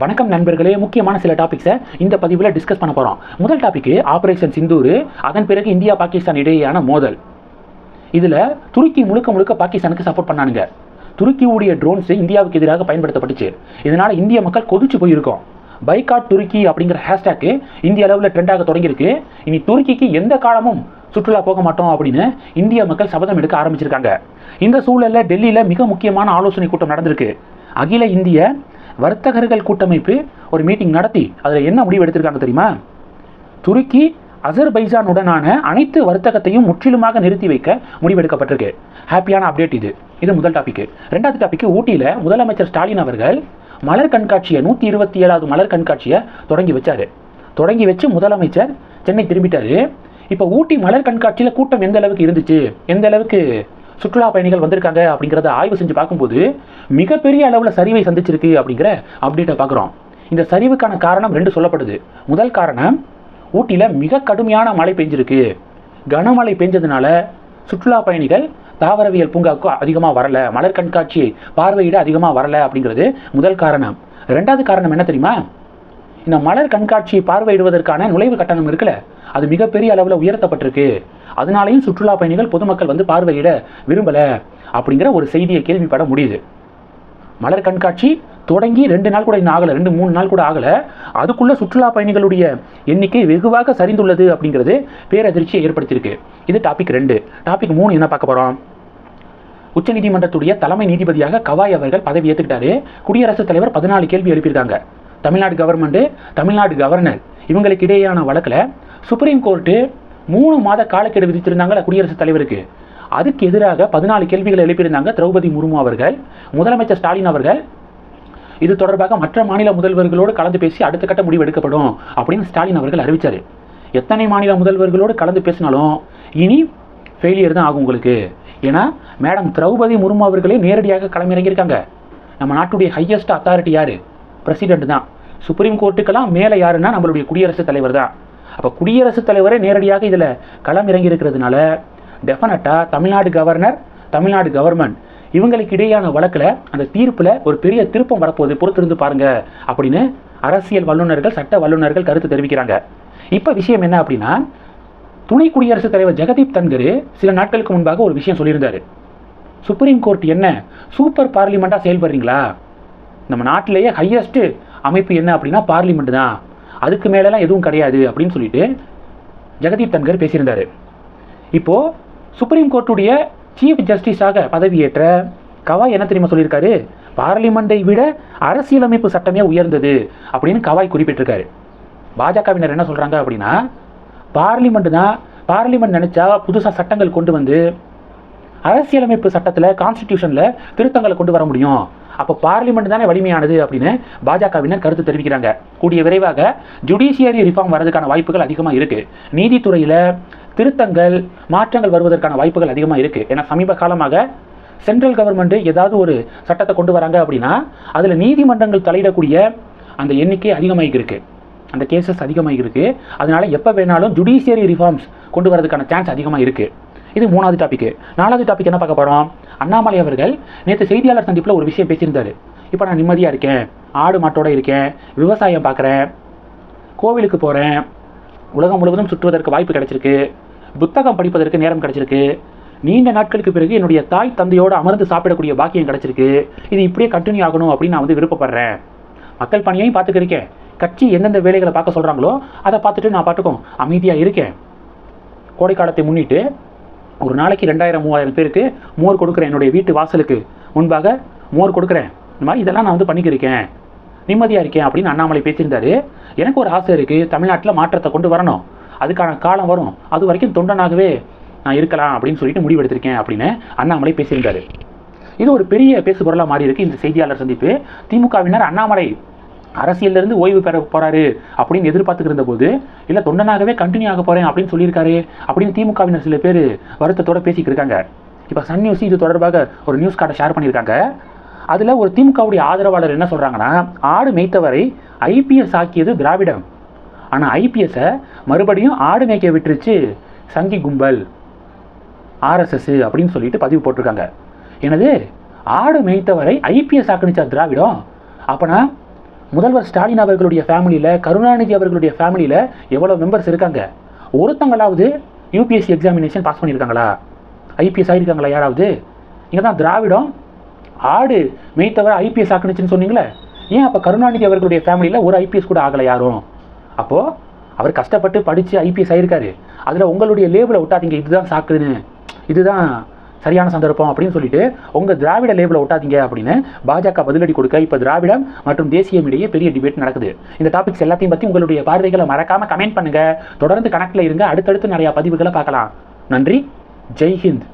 வணக்கம் நண்பர்களே முக்கியமான சில டாபிக்ஸை இந்த பதிவில் டிஸ்கஸ் பண்ண போகிறோம் முதல் டாபிக் ஆபரேஷன் சிந்தூர் அதன் பிறகு இந்தியா பாகிஸ்தான் இடையேயான மோதல். இதில் துருக்கி முழுக்க முழுக்க பாகிஸ்தானுக்கு சப்போர்ட் பண்ணானுங்க. துருக்கியுடைய ட்ரோன்ஸ் இந்தியாவுக்கு எதிராக பயன்படுத்தப்பட்டுச்சு. இதனால் இந்திய மக்கள் கொதிச்சு போயிருக்கோம். பைகாட் துருக்கி அப்படிங்கிற ஹேஷ்டேக்கு இந்திய அளவில் ட்ரெண்டாக தொடங்கியிருக்கு. இனி துருக்கிக்கு எந்த காலமும் சுற்றுலா போக மாட்டோம் அப்படின்னு இந்திய மக்கள் சபதம் எடுக்க ஆரம்பிச்சிருக்காங்க. இந்த சூழலில் டெல்லியில் மிக முக்கியமான ஆலோசனை கூட்டம் நடந்திருக்கு. அகில இந்திய வர்த்தகர்கள் கூட்டமைப்பு ஒரு மீட்டிங் நடத்தி அதில் என்ன முடிவு எடுத்திருக்காங்க தெரியுமா? துருக்கி அசர்பைஜானுடனான அனைத்து வர்த்தகத்தையும் முற்றிலுமாக நிறுத்தி வைக்க முடிவெடுக்கப்பட்டிருக்கு ஹாப்பியான அப்டேட் இது. இது முதல் டாபிக் ரெண்டாவது டாபிக் ஊட்டியில் முதலமைச்சர் ஸ்டாலின் அவர்கள் மலர் கண்காட்சியை நூற்றி இருபத்தி ஏழாவது மலர் கண்காட்சியை தொடங்கி வச்சார். தொடங்கி வச்சு முதலமைச்சர் சென்னை திரும்பிட்டார். இப்போ ஊட்டி மலர் கண்காட்சியில் கூட்டம் எந்த அளவுக்கு இருந்துச்சு? எந்த அளவுக்கு சுற்றுலா பயணிகள் வந்திருக்காங்க அப்படிங்கிறத ஆய்வு செஞ்சு பார்க்கும்போது மிகப்பெரிய அளவில் சரிவை சந்திச்சிருக்கு அப்படிங்கிற அப்டேட்டை பார்க்குறோம். இந்த சரிவுக்கான காரணம் ரெண்டு சொல்லப்படுது. முதல் காரணம் ஊட்டியில் மிக கடுமையான மழை பெஞ்சிருக்கு. கனமழை பெஞ்சதுனால சுற்றுலா பயணிகள் தாவரவியல் பூங்காவுக்கு அதிகமாக வரல மலர் கண்காட்சி பார்வையிட அதிகமாக வரல அப்படிங்கிறது முதல் காரணம். ரெண்டாவது காரணம் என்ன தெரியுமா? இந்த மலர் கண்காட்சியை பார்வையிடுவதற்கான நுழைவு கட்டணம் இருக்குல்ல? அது மிகப்பெரிய அளவில் உயர்த்தப்பட்டிருக்கு. அதனாலையும் சுற்றுலா பயணிகள் பொதுமக்கள் வந்து பார்வையிட விரும்பலை அப்படிங்கிற ஒரு செய்தியை கேள்விப்பட முடியுது. மலர் கண்காட்சி தொடங்கி ரெண்டு நாள் கூட இன்னும் ஆகலை ரெண்டு மூணு நாள் கூட ஆகலை. அதுக்குள்ளே சுற்றுலா பயணிகளுடைய எண்ணிக்கை வெகுவாக சரிந்துள்ளது அப்படிங்கிறது பேரதிர்ச்சியை ஏற்படுத்தியிருக்கு. இது டாபிக் ரெண்டு. டாபிக் மூணு என்ன பார்க்க போகிறோம் உச்சநீதிமன்றத்துடைய தலைமை நீதிபதியாக கவாய் அவர்கள் பதவி ஏற்றுக்கிட்டாரு குடியரசுத் தலைவர் பதினாலு கேள்வி எழுப்பியிருக்காங்க. Tamil Nadu government Tamil Nadu governor. இவங்களுக்கு இடையேயான வழக்கில் சுப்ரீம் கோர்ட்டு மூணு மாத காலக்கெடு விதித்திருந்தாங்களா குடியரசுத் தலைவருக்கு. அதுக்கு எதிராக பதினாலு கேள்விகளை எழுப்பியிருந்தாங்க திரௌபதி முர்மு அவர்கள் முதலமைச்சர் ஸ்டாலின் அவர்கள். இது தொடர்பாக மற்ற மாநில முதல்வர்களோடு கலந்து பேசி அடுத்த கட்ட முடிவு எடுக்கப்படும் அப்படின்னு ஸ்டாலின் அவர்கள் அறிவிச்சார். எத்தனை மாநில முதல்வர்களோடு கலந்து பேசினாலும் இனி ஃபெயிலியர் தான் ஆகும் உங்களுக்கு. ஏன்னா மேடம் திரௌபதி முர்மு அவர்களே நேரடியாக களமிறங்கியிருக்காங்க. நம்ம நாட்டுடைய ஹையஸ்ட் அத்தாரிட்டி யார்? பிரசிடென்ட் தான். சுப்ரீம் கோர்ட்டுக்கெல்லாம் மேலே யாருன்னா நம்மளுடைய குடியரசுத் தலைவர் தான் அப்போ குடியரசுத் தலைவரே நேரடியாக இதில் களம் இறங்கி இருக்கிறதுனால டெஃபினட்டாக தமிழ்நாடு கவர்னர் தமிழ்நாடு கவர்மெண்ட் இவங்களுக்கு இடையான வழக்கில் அந்த தீர்ப்பில் ஒரு பெரிய திருப்பம் வரப்போகுது. பொறுத்திருந்து பாருங்க அப்படின்னு அரசியல் வல்லுநர்கள் சட்ட வல்லுநர்கள் கருத்து தெரிவிக்கிறாங்க. இப்போ விஷயம் என்ன அப்படின்னா துணை குடியரசுத் தலைவர் ஜெகதீப் தன்கரு சில நாட்களுக்கு முன்பாக ஒரு விஷயம் சொல்லியிருந்தார். சுப்ரீம் கோர்ட் என்ன? சூப்பர் பார்லிமெண்ட்டாக செயல்படுறீங்களா? நம்ம நாட்டிலேயே ஹையஸ்ட்டு அமைப்பு என்ன அப்படின்னா பார்லிமெண்ட் தான். அதுக்கு மேலெலாம் எதுவும் கிடையாது அப்படின்னு சொல்லிட்டு ஜெகதீப் தன்கர் பேசியிருந்தார். இப்போது சுப்ரீம் கோர்ட்டுடைய சீஃப் ஜஸ்டிஸாக பதவியேற்ற கவாய் என்ன தெரியுமா சொல்லியிருக்காரு? பார்லிமெண்ட்டை விட அரசியலமைப்பு சட்டமே உயர்ந்தது அப்படின்னு கவாய் குறிப்பிட்டிருக்காரு. பாஜகவினர் என்ன சொல்கிறாங்க அப்படின்னா பார்லிமெண்ட் தான் பார்லிமெண்ட் நினச்சா புதுசாக சட்டங்கள் கொண்டு வந்து அரசியலமைப்பு சட்டத்தில் கான்ஸ்டிடியூஷனில் திருத்தங்களை கொண்டு வர முடியும். அப்போ பார்லிமெண்ட் தானே வலிமையானது அப்படின்னு பாஜகவினர் கருத்து தெரிவிக்கிறாங்க. கூடிய விரைவாக ஜுடிஷியரி ரிஃபார்ம் வரதுக்கான வாய்ப்புகள் அதிகமாக இருக்குது நீதித்துறையில் திருத்தங்கள் மாற்றங்கள் வருவதற்கான வாய்ப்புகள் அதிகமாக இருக்குது ஏன்னா சமீப காலமாக சென்ட்ரல் கவர்மெண்ட் ஏதாவது ஒரு சட்டத்தை கொண்டு வராங்க அப்படின்னா அதில் நீதிமன்றங்கள் தலையிடக்கூடிய அந்த எண்ணிக்கை அதிகமாக இருக்குது அந்த கேசஸ் அதிகமாக இருக்குது அதனால் எப்போ வேணாலும் ஜுடிஷியரி ரிஃபார்ம்ஸ் கொண்டு வரதுக்கான சான்ஸ் அதிகமாக இருக்குது இது மூணாவது டாபிக் நாலாவது டாபிக் என்ன பார்க்க போகிறோம் அண்ணாமலை அவர்கள் நேற்று செய்தியாளர் சந்திப்பில் ஒரு விஷயம் பேசியிருந்தார். இப்போ நான் நிம்மதியாக இருக்கேன். ஆடு மாட்டோட இருக்கேன். விவசாயம் பார்க்குறேன். கோவிலுக்கு போகிறேன் உலகம் முழுவதும் சுற்றுவதற்கு வாய்ப்பு கிடைச்சிருக்கு. புத்தகம் படிப்பதற்கு நேரம் கிடைச்சிருக்கு. நீண்ட நாட்களுக்கு பிறகு என்னுடைய தாய் தந்தையோடு அமர்ந்து சாப்பிடக்கூடிய பாக்கியம் கிடைச்சிருக்கு. இது இப்படியே கண்டினியூ ஆகணும் அப்படின்னு நான் வந்து விருப்பப்படுறேன். மக்கள் பணியையும் பார்த்துக்கிருக்கேன் கட்சி எந்தெந்த வேலைகளை பார்க்க சொல்கிறாங்களோ அதை பார்த்துட்டு நான் பார்த்துக்கோம் அமைதியாக இருக்கேன். கோடைக்காலத்தை முன்னிட்டு ஒரு நாளைக்கு ரெண்டாயிரம் மூவாயிரம் பேருக்கு மோர் கொடுக்குறேன் என்னுடைய வீட்டு வாசலுக்கு. முன்பாக மோர் கொடுக்குறேன். இந்த மாதிரி இதெல்லாம் நான் வந்து பண்ணிக்கிருக்கேன். நிம்மதியாக இருக்கேன் அப்படின்னு அண்ணாமலை பேசியிருந்தாரு. எனக்கு ஒரு ஆசை இருக்குது தமிழ்நாட்டில் மாற்றத்தை கொண்டு வரணும். அதுக்கான காலம் வரும். அது வரைக்கும் தொண்டனாகவே நான் இருக்கலாம் அப்படின்னு சொல்லிட்டு முடிவெடுத்திருக்கேன் அப்படின்னு அண்ணாமலை பேசியிருந்தாரு. இது ஒரு பெரிய பேசுபொருளாக மாறி இருக்கு இந்த செய்தியாளர் சந்திப்பு. திமுகவினர் அண்ணாமலை அரசியலிருந்து ஓய்வு பெற போகிறாரு அப்படின்னு எதிர்பார்த்துட்டு போது இல்லை தொண்டனாகவே கண்டினியூ ஆக போகிறேன் அப்படின்னு சொல்லியிருக்காரு அப்படின்னு திமுகவினர் சில பேர் வருத்தத்தோட பேசிக்கிட்டு இருக்காங்க. இப்போ சன் நியூஸ் இது தொடர்பாக ஒரு நியூஸ் கார்டை ஷேர் பண்ணியிருக்காங்க. அதில் ஒரு திமுகவுடைய ஆதரவாளர் என்ன சொல்கிறாங்கன்னா ஆடு மேய்த்தவரை ஐபிஎஸ் ஆக்கியது திராவிடம். ஆனால் ஐபிஎஸ்ஸை மறுபடியும் ஆடு மேய்க்க விட்டுருச்சு சங்கி கும்பல் ஆர்எஸ்எஸ் அப்படின்னு சொல்லிட்டு பதிவு போட்டிருக்காங்க. எனது ஆடு மேய்த்தவரை ஐபிஎஸ் ஆக்குனுச்சா திராவிடம்? அப்போனா முதல்வர் ஸ்டாலின் அவர்களுடைய ஃபேமிலியில் கருணாநிதி அவர்களுடைய ஃபேமிலியில் எவ்வளோ மெம்பர்ஸ் இருக்காங்க? ஒருத்தங்களாவது யூபிஎஸ்சி எக்ஸாமினேஷன் பாஸ் பண்ணியிருக்காங்களா? ஐபிஎஸ் ஆகிருக்காங்களா யாராவது? இங்கே தான் திராவிடம் ஆடு மெய்த்தவர ஐபிஎஸ் ஆக்குனுச்சுன்னு சொன்னீங்களே. ஏன் அப்போ கருணாநிதி அவர்களுடைய ஃபேமிலியில் ஒரு ஐபிஎஸ் கூட ஆகலை யாரும்? அப்போது அவர் கஷ்டப்பட்டு படித்து ஐபிஎஸ் ஆகிருக்காரு அதில் உங்களுடைய லேபிளை விட்டாதீங்க இதுதான் சாக்குன்னு. இதுதான் சரியான சந்தர்ப்பம் அப்படின்னு சொல்லிட்டு உங்கள் திராவிட லேபிளை விட்டாதீங்க அப்படின்னு பாஜக பதிலடி கொடுக்க இப்போ திராவிடம் மற்றும் தேசியம் இடையே பெரிய டிபேட் நடக்குது. இந்த டாபிக்ஸ் எல்லாத்தையும் பற்றி உங்களுடைய பார்வைகளை மறக்காமல் கமெண்ட் பண்ணுங்கள் தொடர்ந்து கணக்கில் இருங்க. அடுத்தடுத்து நிறையா பதிவுகளை பார்க்கலாம். நன்றி. ஜெய்ஹிந்த்